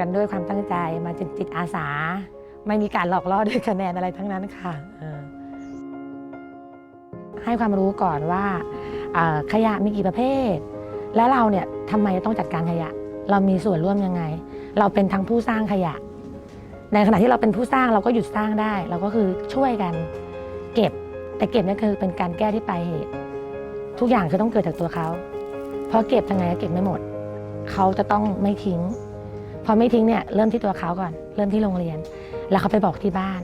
กันด้วยความตั้งใจมาจิตจิตอาสา ไม่มีการหลอกล่อด้วยคะแนนอะไรทั้งนั้นค่ะให้ความรู้ก่อนว่าขยะมีกี่ประเภท และเราเนี่ยทำไมต้องจัดการขยะ เรามีส่วนร่วมยังไง เราเป็นทั้งผู้สร้างขยะ ในขณะที่เราเป็นผู้สร้างเราก็หยุดสร้างได้ เราก็คือช่วยกันเก็บแต่เก็บนี่คือเป็นการแก้ที่ปลายเหตุ ทุกอย่างคือต้องเกิดจากตัวเขาเพราะเก็บยังไงก็เก็บไม่หมด เขาจะต้องไม่ทิ้ง อไม่ทิ้งเนี่ยเริ่มที่ตัวเขาก่อน เริ่มที่โรงเรียน แล้วเขาไปบอกที่บ้าน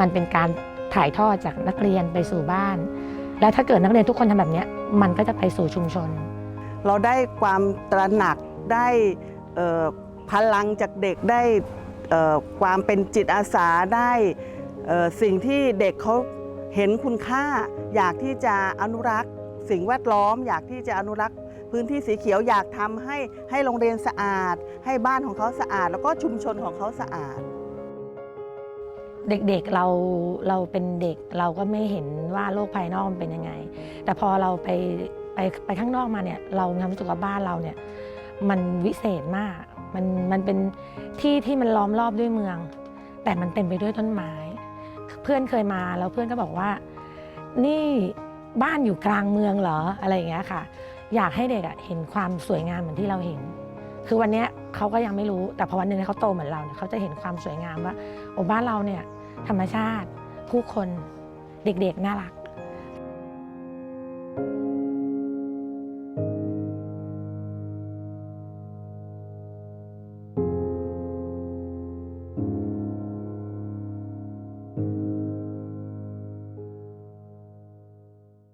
มันเป็นการถ่ายทอดจากนักเรียนไปสู่บ้าน แล้วถ้าเกิดนักเรียนทุกคนทำแบบนี้มันก็จะไปสู่ชุมชน เราได้ความตระหนักได้พลังจากเด็กได้ความเป็นจิตอาสาได้สิ่งที่เด็กเขาเห็นคุณค่า อยากที่จะอนุรักษ์ สิ่งแวดล้อม อยากที่จะอนุรักษ์ พื้นที่สีเขียวอยากทำให้ให้โรงเรียนสะอาด ให้บ้านของเขาสะอาด แล้วก็ชุมชนของเขาสะอาด เด็กๆเราเราเป็นเด็กเราก็ไม่เห็นว่าโลกภายนอกมันเป็นยังไง แต่พอเราไปไปไปข้างนอกมาเนี่ยเรามีความรู้สึกว่าบ้านเราเนี่ยมันวิเศษมากมันมันเป็นที่ที่มันล้อมรอบด้วยเมือง แต่มันเต็มไปด้วยต้นไม้ เพื่อนเคยมาแล้วเพื่อนก็บอกว่า นี่บ้านอยู่กลางเมืองเหรออะไรอย่างเงี้ยค่ะ อยากให้เด็กอะเห็นความสวยงามเหมือนที่เราเห็น คือวันนี้เขาก็ยังไม่รู้แต่พอวันหนึ่งเขาโตเหมือนเราเเขาจะเห็นความสวยงามว่าโอ้บ้านเราเนี่ยธรรมชาติผู้คนเด็กๆน่ารัก